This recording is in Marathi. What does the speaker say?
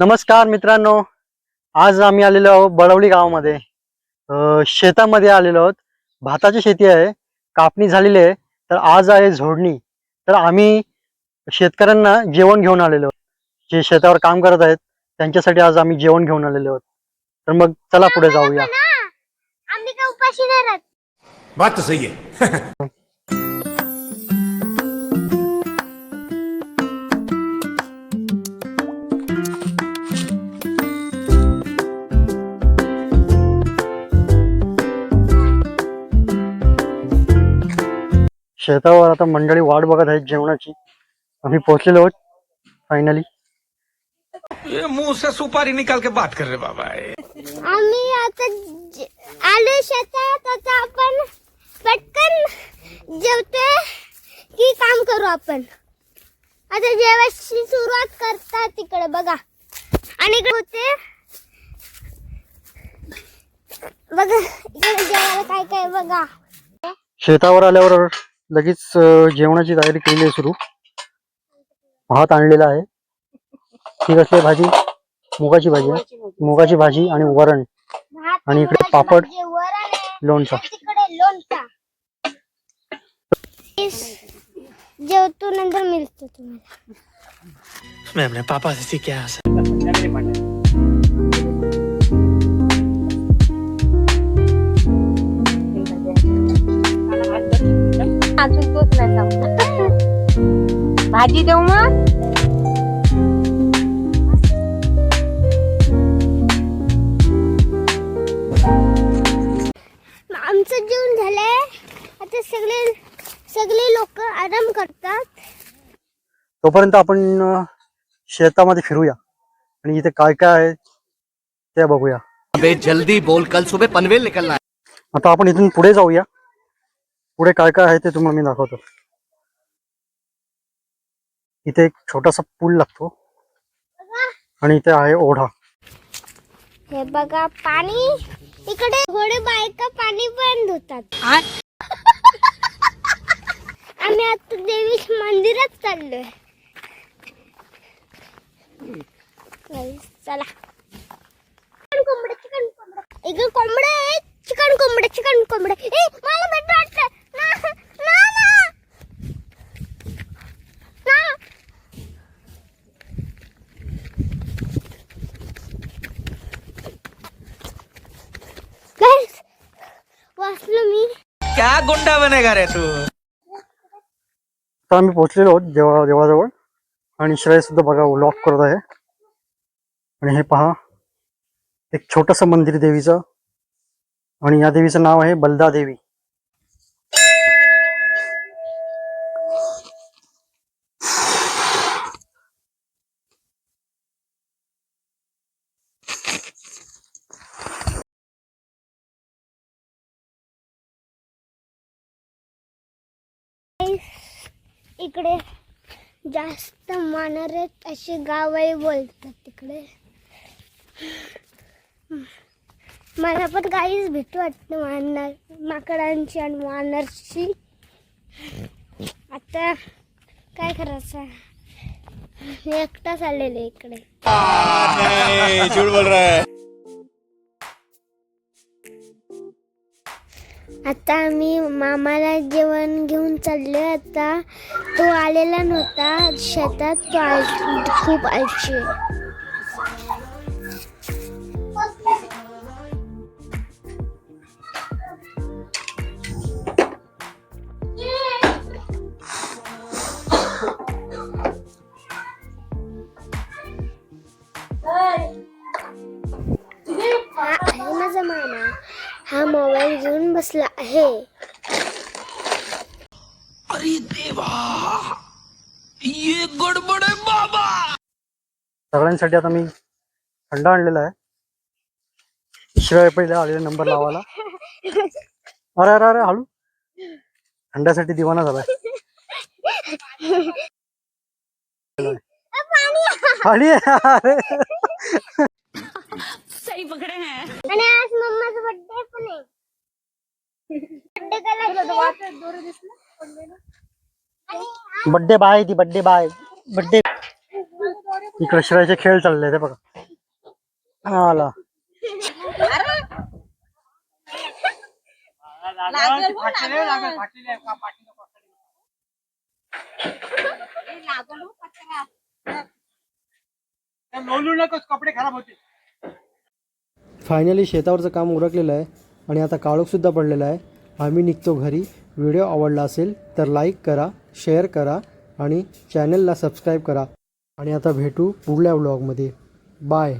नमस्कार मित्रांनो आज आम्ही आलेलो आहोत बळवली गावामध्ये. शेतामध्ये आलेलो आहोत. भाताची शेती आहे कापणी झालेली आहे तर आज आहे झोडणी. तर आम्ही शेतकऱ्यांना जेवण घेऊन आलेलो आहोत. जे शेतावर काम करत आहेत त्यांच्यासाठी आज आम्ही जेवण घेऊन आलेलो आहोत. तर मग चला पुढे जाऊया. शेतावर आता मंडळी वाट बघत आहेत जेवणाची. आम्ही पोहोचलेलो आहोत फायनली ये मुंह से सुपारी निकाल के बात कर रहे बाबा आम्ही आता ज- आलो शेतात आता आपण पटकन जेवतोय की काम करू आपण. आता जेवायची सुरुवात करतात तिकडे बघा. आणि इकडे होते. बघा इकडे जेवायला काय काय बघा. शेतावर आल्यावर लगेच जेवणाची तयारी केली आहे सुरू. भात आणलेला आहे. ही कसली भाजी? मुगाची भाजी आहे. मुगाची भाजी आणि वरण. आणि इकडे पापड. लोणचं. जेवतो नंतर मिळतो तुम्हाला. पापा भाजी देऊ मग? आमचं जेवण झालंय. आता सगळे सगळे लोक आराम करतात. तोपर्यंत आपण अं, शेतामध्ये फिरूया. आणि इथे काय काय आहे ते बघूया. अबे जल्दी बोल. कल सुबह पनवेल निकलना है। आता आपण इथून पुढे जाऊया. पुढे काय काय आहे ते तुम्हाला मी दाखवतो. इथे एक छोटासा पूल लागतो. आणि इथे आहे ओढा. हे बघा पाणी. इकडे घोडे बायका पाणी पण धुतात. आम्ही आता देवी मंदिरात चाललोय. चला कोंबडे चिकन कोंबडे. इकडे कोंबडे आहेत चिकन कोंबडे चिकन कोंबडे. ए मला भेट क्या गुंडा बनेगा रे तू? आता आम्ही पोहोचलेलो आहोत देवा देवाजवळ. आणि श्रेय सुद्धा बघा लॉक करत आहे. आणि हे पहा एक छोटस मंदिर देवीचं. आणि या देवीचं नाव आहे बलदा देवी. इकडे जास्त मानरे असे गावही बोलतात तिकडे. मला पण काहीच भीती वाटतं वानर माकडांची आणि वानरची आता काय करायचं? एकटाच आलेले इकडे. आता आम्ही मामाला जेवण घेऊन चाललोय आता. तो आलेला नव्हता. शेतात तो आल खूप आलची माझा मामा हा मोबाईल घेऊन बसला आहे. अरे देवा ये गड़बड़ है बाबा. सगळ्यांसाठी आता मी थंड आणलेला आहे. शिवाय पहिले आलेला नंबर लावायला. अरे अरे अरे हळू थंड्यासाठी दिवाना झालाय. आहे, अरे. आणि आज मम्माचा बर्थडे पण आहे बर्थडे करायला बड्डे बाय ती बड्डे बाय बड्डे इकडे शिरायचे खेळ चालले ते बघा. हा आला फायनली शेतावरचं काम उरकलेलं आहे आणि आता काळोखसुद्धा पडलेला आहे. आम्ही निघतो घरी. व्हिडिओ आवडला असेल तर लाईक करा शेअर करा आणि चॅनलला सबस्क्राईब करा. आणि आता भेटू पुढल्या व्लॉगमध्ये बाय.